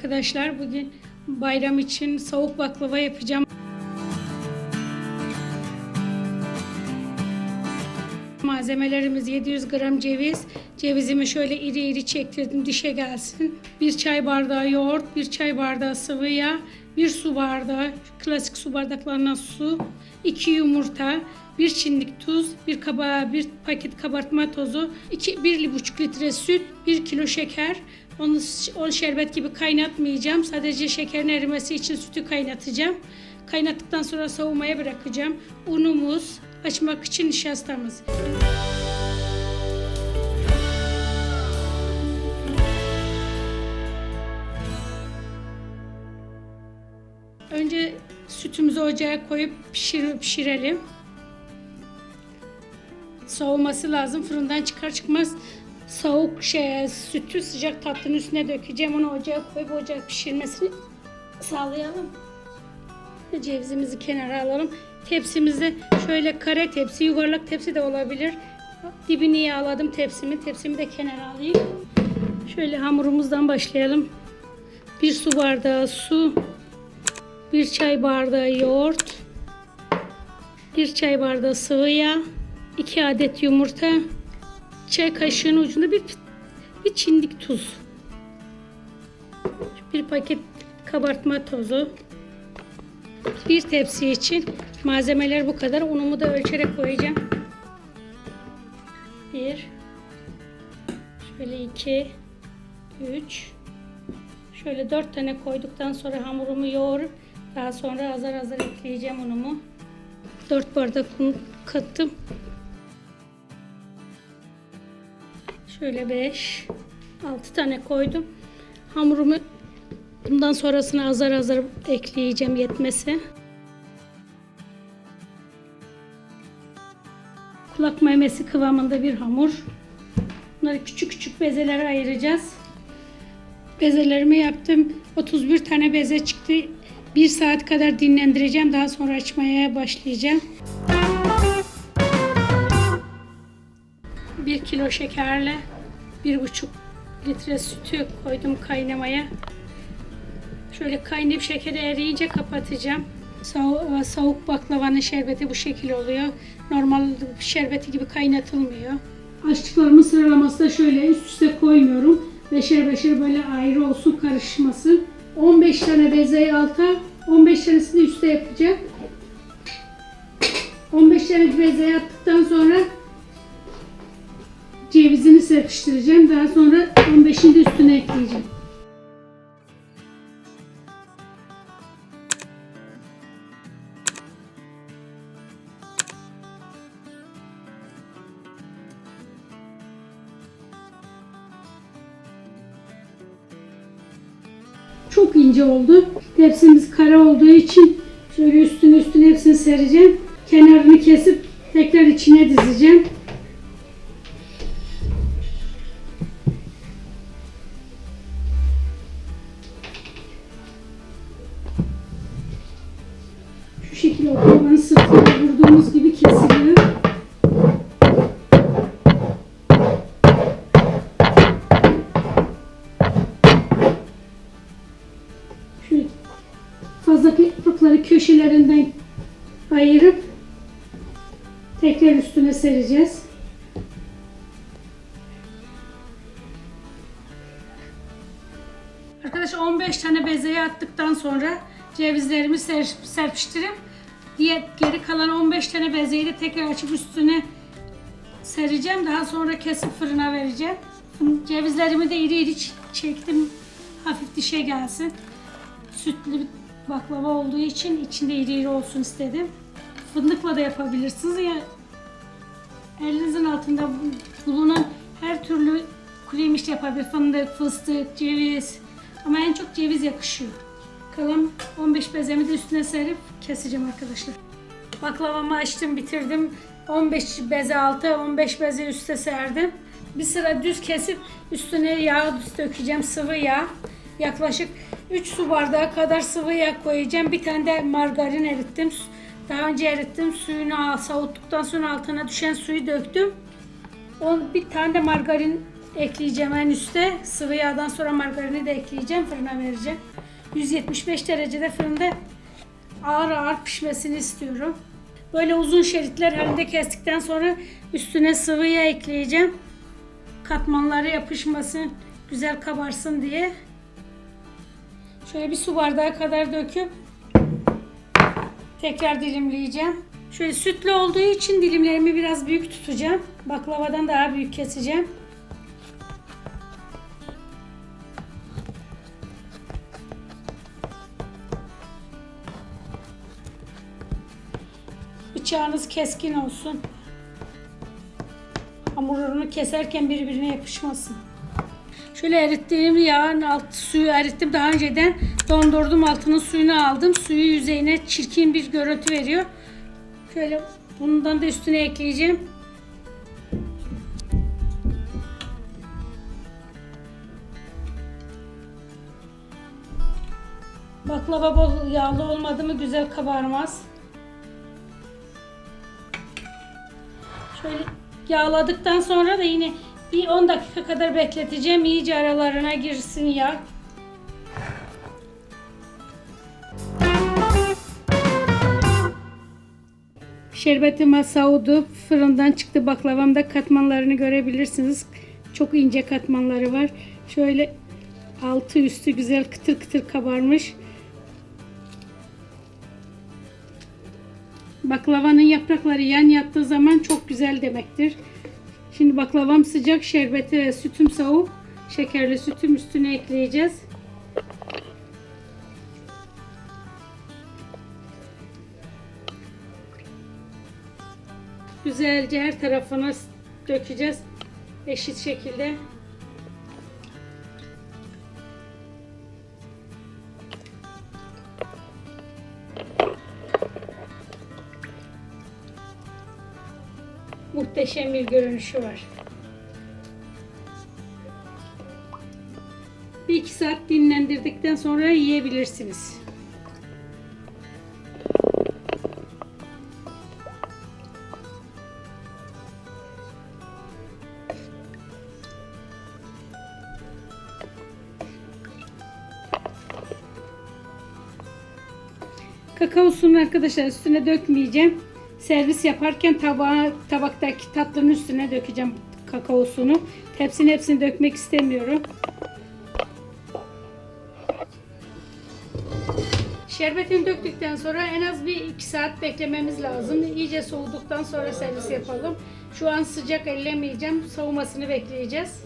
arkadaşlar. Bugün bayram için soğuk baklava yapacağım. Malzemelerimiz 700 gram ceviz. Cevizimi şöyle iri iri çektirdim dişe gelsin. Bir çay bardağı yoğurt, bir çay bardağı sıvı yağ, bir su bardağı klasik su bardaklarından su, iki yumurta, bir çimdik tuz, bir kaba, bir paket kabartma tozu, iki, bir buçuk litre süt, bir kilo şeker. Onu, onu şerbet gibi kaynatmayacağım. Sadece şekerin erimesi için sütü kaynatacağım. Kaynattıktan sonra soğumaya bırakacağım. Unumuz, açmak için nişastamız. Önce sütümüzü ocağa koyup pişir, pişirelim. Soğuması lazım. Fırından çıkar çıkmaz soğuk şey, sütü sıcak tatlının üstüne dökeceğim. Onu ocağa koyup ocak pişirmesini sağlayalım. Cevizimizi kenara alalım. Tepsimizde şöyle kare tepsi, yuvarlak tepsi de olabilir. Dibini yağladım tepsimi. Tepsimi de kenara alayım. Şöyle hamurumuzdan başlayalım. Bir su bardağı su, bir çay bardağı yoğurt, bir çay bardağı sıvı yağ, iki adet yumurta, çay kaşığının ucunda bir bir çindik tuz, bir paket kabartma tozu, bir tepsi için malzemeler bu kadar. Unumu da ölçerek koyacağım. Bir, şöyle iki, üç, şöyle dört tane koyduktan sonra hamurumu yoğurup daha sonra azar azar ekleyeceğim unumu. 4 bardak un kattım. Şöyle 5 6 tane koydum. Hamurumu bundan sonrasını azar azar ekleyeceğim yetmesi. Kulak memesi kıvamında bir hamur. Bunları küçük küçük bezelere ayıracağız. Bezelerimi yaptım. 31 tane beze çıktı. 1 saat kadar dinlendireceğim. Daha sonra açmaya başlayacağım. 1 kilo şekerle 1,5 litre sütü koydum kaynamaya. Şöyle kaynayıp şekeri eriyince kapatacağım. Soğuk, soğuk baklavanın şerbeti bu şekil oluyor. Normal şerbeti gibi kaynatılmıyor. Açtıklarımın sıralaması da şöyle üst üste koymuyorum. Beşer beşer böyle ayrı olsun karışmasın. 15 tane bezeyi alta, 15 tanesini üste yapacağım. 15 tane bezeyi attıktan sonra cevizini serpiştireceğim. Daha sonra 15'ini de üstüne ekleyeceğim. Çok ince oldu. Tepsimiz kara olduğu için şöyle üstüne üstüne hepsini sereceğim. Kenarını kesip tekrar içine dizeceğim. Şu şekilde oklavanın sırtına vurduğumuz gibi kesiliyor. Şu fazla yaprakları köşelerinden ayırıp tekrar üstüne sereceğiz. Arkadaşlar 15 tane bezeyi attıktan sonra cevizlerimi ser, serpiştirip diğer geri kalan 15 tane bezeyi de tekrar açıp üstüne sereceğim. Daha sonra kesip fırına vereceğim. Cevizlerimi de iri iri çektim. Hafif dişe gelsin. Sütlü bir baklava olduğu için içinde iri iri olsun istedim. Fındıkla da yapabilirsiniz ya. Elinizin altında bu- bulunan her türlü kuru yemiş yapabilir. Fındık, fıstık, ceviz. Ama en çok ceviz yakışıyor. Kalan 15 bezemi de üstüne serip keseceğim arkadaşlar. Baklavamı açtım, bitirdim. 15 beze altı, 15 beze üste serdim. Bir sıra düz kesip üstüne yağ dökeceğim, sıvı yağ. Yaklaşık 3 su bardağı kadar sıvı yağ koyacağım. Bir tane de margarin erittim. Daha önce erittim. Suyunu soğuttuktan sonra altına düşen suyu döktüm. Bir tane de margarin ekleyeceğim en üste. Sıvı yağdan sonra margarini de ekleyeceğim. Fırına vereceğim. 175 derecede fırında ağır ağır pişmesini istiyorum. Böyle uzun şeritler halinde kestikten sonra üstüne sıvı yağ ekleyeceğim. Katmanları yapışmasın, güzel kabarsın diye. Şöyle bir su bardağı kadar döküp tekrar dilimleyeceğim. Şöyle sütlü olduğu için dilimlerimi biraz büyük tutacağım. Baklavadan daha büyük keseceğim. Bıçağınız keskin olsun. Hamurunu keserken birbirine yapışmasın. Şöyle erittiğim yağın alt suyu erittim. Daha önceden dondurdum. Altının suyunu aldım. Suyu yüzeyine çirkin bir görüntü veriyor. Şöyle bundan da üstüne ekleyeceğim. Baklava bol yağlı olmadı mı güzel kabarmaz. Yağladıktan sonra da yine bir 10 dakika kadar bekleteceğim. İyice aralarına girsin yağ. Şerbetim soğudu. Fırından çıktı baklavamda katmanlarını görebilirsiniz. Çok ince katmanları var. Şöyle altı üstü güzel kıtır kıtır kabarmış. Baklavanın yaprakları yan yattığı zaman çok güzel demektir. Şimdi baklavam sıcak, şerbeti sütüm soğuk. Şekerli sütüm üstüne ekleyeceğiz. Güzelce her tarafına dökeceğiz. Eşit şekilde. Muhteşem bir görünüşü var. Bir iki saat dinlendirdikten sonra yiyebilirsiniz. Kakaosunu arkadaşlar üstüne dökmeyeceğim. Servis yaparken tabağa, tabaktaki tatlının üstüne dökeceğim kakaosunu. Tepsinin hepsini dökmek istemiyorum. Şerbetini döktükten sonra en az bir 2 saat beklememiz lazım. İyice soğuduktan sonra servis yapalım. Şu an sıcak ellemeyeceğim. Soğumasını bekleyeceğiz.